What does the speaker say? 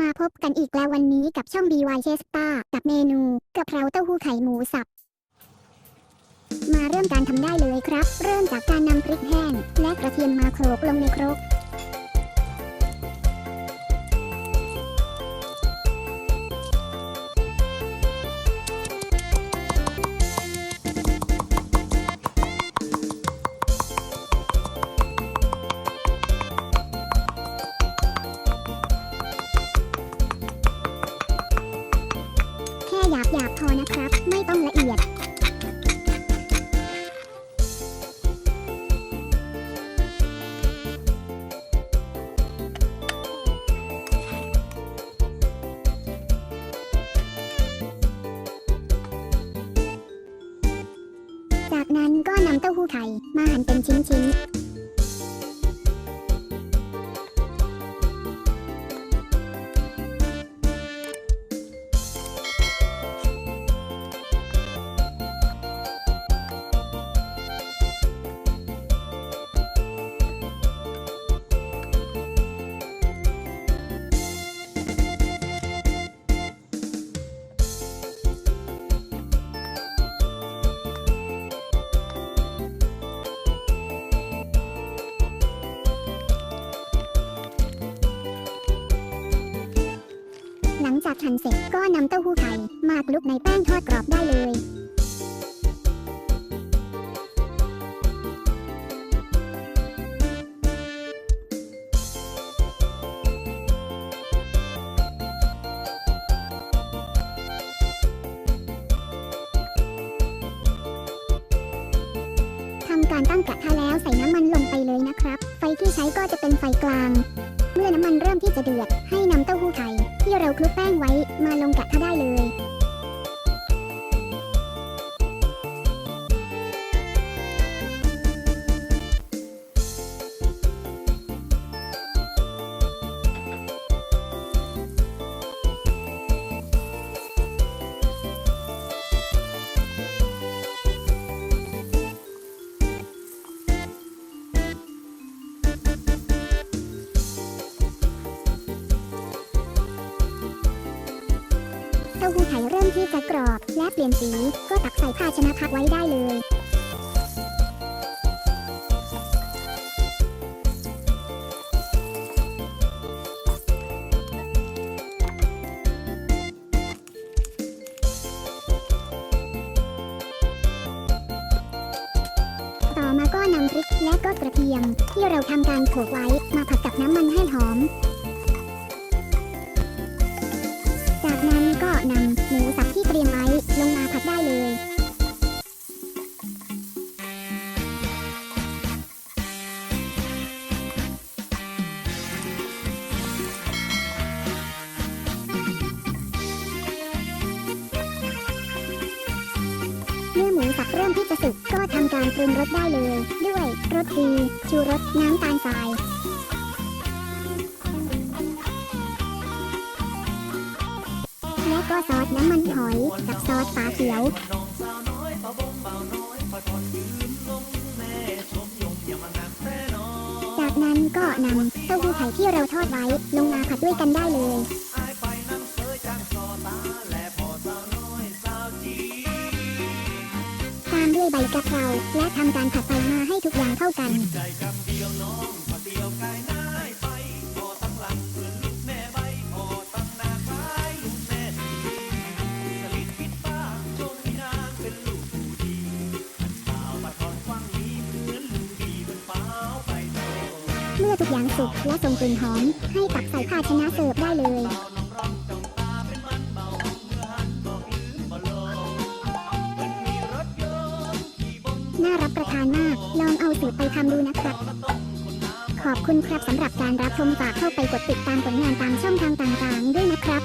มาพบกันอีกแล้ววันนี้กับช่อง BY c h e s t a กับเมนูกะเพราเต้าหู้ไข่หมูสับ มาเริ่มการทำได้เลยครับ เริ่มจากการนำพริกแห้งและกระเทียมมาโขลกลงในครก จากนั้นก็นำเต้าหู้ไข่มาหั่นเป็นชิ้นๆ หลังจากหั่นเสร็จก็นำเต้าหู้ไข่มาคลุกในแป้งทอดกรอบได้เลยทำการตั้งกระทะแล้วใส่น้ำมันลงไปเลยนะครับ ไฟที่ใช้ก็จะเป็นไฟกลาง เมื่อน้ำมันเริ่มที่จะเดือดให้ เราคลุกแป้งไว้มาลงกะทะได้เลย ต้าหู้ไข่เริ่มที่จะกรอบและเปลี่ยนสี ก็ตักใส่ภาชนะพักไว้ได้เลยต่อมาก็นำพริกและก็กระเทียม ที่เราทำการโขลกไว้มาผัดกับน้ำมันให้หอม เริ่มที่จะสุกก็ทำการปรุงรสได้เลย ด้วยรสดีชูรสน้ำตาลทรายและก็ซอสน้ำมันหอยกับซอสฝาเขียวจากนั้นก็นำเต้าหู้ไข่ที่เราทอดไว้ลงมาผัดด้วยกันได้เลย ใบกะเพราและทำการผัดไฟมาให้ทุกอย่างเข้ากันเมื่อทุกอย่างสุกและส่งกลิ่นหอม ให้ตักใส่ภาชนะเสิร์ฟได้เลย สูตรไปทำดูนะครับ ขอบคุณครับสำหรับการรับชมฝากเข้าไปกดติดตามผลงานตามช่องทางต่างๆ ด้วยนะครับ